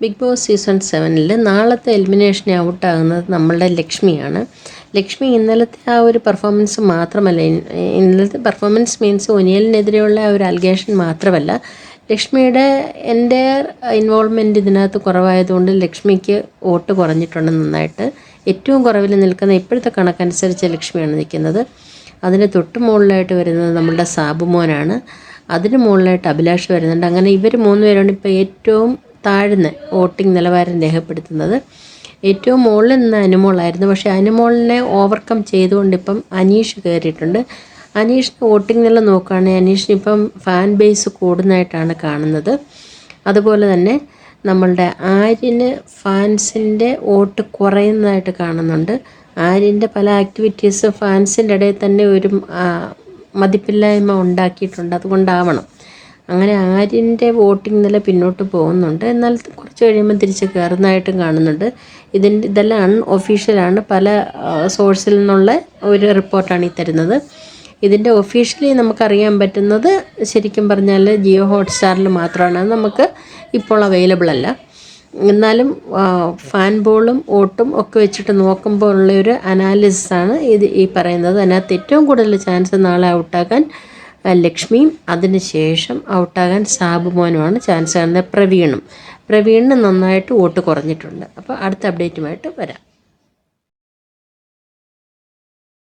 Big boss season സെവനിൽ നാളത്തെ എലിമിനേഷനെ ഔട്ടാകുന്നത് നമ്മളുടെ ലക്ഷ്മിയാണ്. ലക്ഷ്മി ഇന്നലത്തെ ആ ഒരു പെർഫോമൻസ് മാത്രമല്ല ഇന്നലത്തെ പെർഫോമൻസ് മീൻസ് ഒനിയലിനെതിരെയുള്ള ആ ഒരു അൽഗേഷൻ മാത്രമല്ല ലക്ഷ്മിയുടെ എന്റെ ഇൻവോൾവ്മെന്റ് ഇതിനകത്ത് കുറവായതുകൊണ്ട് ലക്ഷ്മിക്ക് വോട്ട് കുറഞ്ഞിട്ടുണ്ട് നന്നായിട്ട്. ഏറ്റവും കുറവിൽ നിൽക്കുന്ന ഇപ്പോഴത്തെ കണക്കനുസരിച്ച് ലക്ഷ്മിയാണ് നിൽക്കുന്നത്. അതിന് തൊട്ട് മുകളിലായിട്ട് വരുന്നത് നമ്മളുടെ സാബുമോനാണ്. അതിന് മുകളിലായിട്ട് അഭിലാഷ് വരുന്നുണ്ട്. അങ്ങനെ ഇവർ മൂന്ന് പേരാണ് ഇപ്പോൾ ഏറ്റവും താഴ്ന്ന വോട്ടിംഗ് നിലവാരം രേഖപ്പെടുത്തുന്നത്. ഏറ്റവും മുകളിൽ നിന്ന് അനുമോളായിരുന്നു. പക്ഷേ അനുമോളിനെ ഓവർകം ചെയ്തുകൊണ്ട് ഇപ്പം അനീഷ് കയറിയിട്ടുണ്ട്. അനീഷിന്റെ വോട്ടിംഗ് നില നോക്കുകയാണെങ്കിൽ അനീഷിന് ഇപ്പം ഫാൻ ബേസ് കൂടുന്നതായിട്ടാണ് കാണുന്നത്. അതുപോലെ തന്നെ നമ്മളുടെ ആര്യന് ഫാൻസിന്റെ വോട്ട് കുറയുന്നതായിട്ട് കാണുന്നുണ്ട്. ആര്യന്റെ പല ആക്ടിവിറ്റീസും ഫാൻസിന്റെ ഇടയിൽ തന്നെ ഒരു മതിപ്പില്ലായ്മ ഉണ്ടാക്കിയിട്ടുണ്ട്. അതുകൊണ്ടാവണം അങ്ങനെ ആര്യന്റെ വോട്ടിംഗ് നില പിന്നോട്ട് പോകുന്നുണ്ട്. എന്നാൽ കുറച്ച് കഴിയുമ്പോൾ തിരിച്ച് കയറുന്നതായിട്ടും കാണുന്നുണ്ട്. ഇതിന്റെ ഇതെല്ലാം അൺ ഒഫീഷ്യലാണ് പല സോഴ്സിൽ നിന്നുള്ള ഒരു റിപ്പോർട്ടാണ് ഈ തരുന്നത്. ഇതിന്റെ ഒഫീഷ്യലി നമുക്കറിയാൻ പറ്റുന്നത് ശരിക്കും പറഞ്ഞാൽ ജിയോ ഹോട്ട്സ്റ്റാറിൽ മാത്രമാണ്. നമുക്ക് ഇപ്പോൾ അവൈലബിൾ അല്ല. എന്നാലും ഫാൻ ബോളും ഓട്ടും ഒക്കെ വെച്ചിട്ട് നോക്കുമ്പോൾ ഒരു അനാലിസിസാണ് ഇത് ഈ പറയുന്നത്. അതിനകത്ത് ഏറ്റവും കൂടുതൽ ചാൻസ് നാളെ ഔട്ടാക്കാൻ ലക്ഷ്മിയും അതിനുശേഷം ഔട്ടാകാൻ സാബുമോനുമാണ് ചാൻസ് കാണുന്നത് പ്രവീണും. പ്രവീണിന് നന്നായിട്ട് വോട്ട് കുറഞ്ഞിട്ടുണ്ട്. അപ്പോൾ അടുത്ത അപ്ഡേറ്റുമായിട്ട് വരാം.